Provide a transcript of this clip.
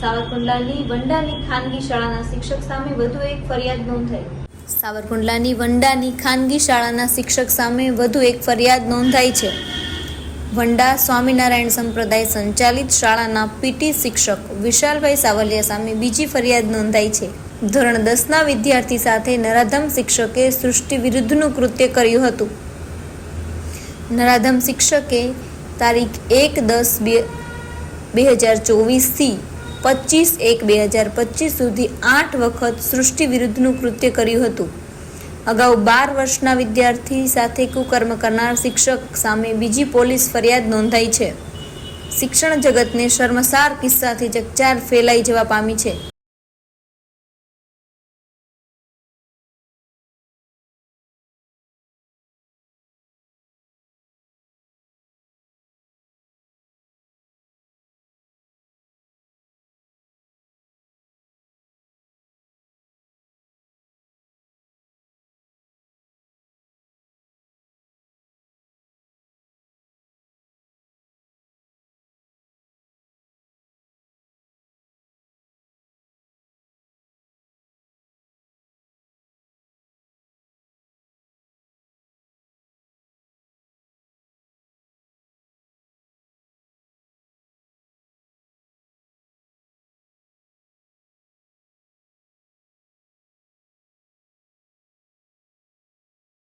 સાવરકુંડલાની વંડાની ખાનગી શાળાના શિક્ષક સામે વધુ એક ફરિયાદ નોંધાઈ. સાવરકુંડલાની વંડાની ખાનગી શાળાના શિક્ષક સામે વધુ એક ફરિયાદ નોંધાઈ છે. વંડા સ્વામિનારાયણ સંપ્રદાય સંચાલિત શાળાના પીટી શિક્ષક વિશાલભાઈ સાવલિયા સામે બીજી ફરિયાદ નોંધાઈ છે. ધોરણ દસના વિદ્યાર્થી સાથે નરાધમ શિક્ષકે સૃષ્ટિ વિરુદ્ધનું કૃત્ય કર્યું હતું. નરાધમ શિક્ષકે તારીખ એક દસ બે બે હજાર ચોવીસથી પચીસ એક બે હજાર પચીસ સુધી આઠ વખત સૃષ્ટિ વિરુદ્ધનું કૃત્ય કર્યું હતું. અગાઉ બાર વર્ષના વિદ્યાર્થી સાથે કુકર્મ કરનાર શિક્ષક સામે બીજી પોલીસ ફરિયાદ નોંધાઈ છે. શિક્ષણ જગતને શર્મસાર કિસ્સાથી ચકચાર ફેલાઈ જવા પામી છે.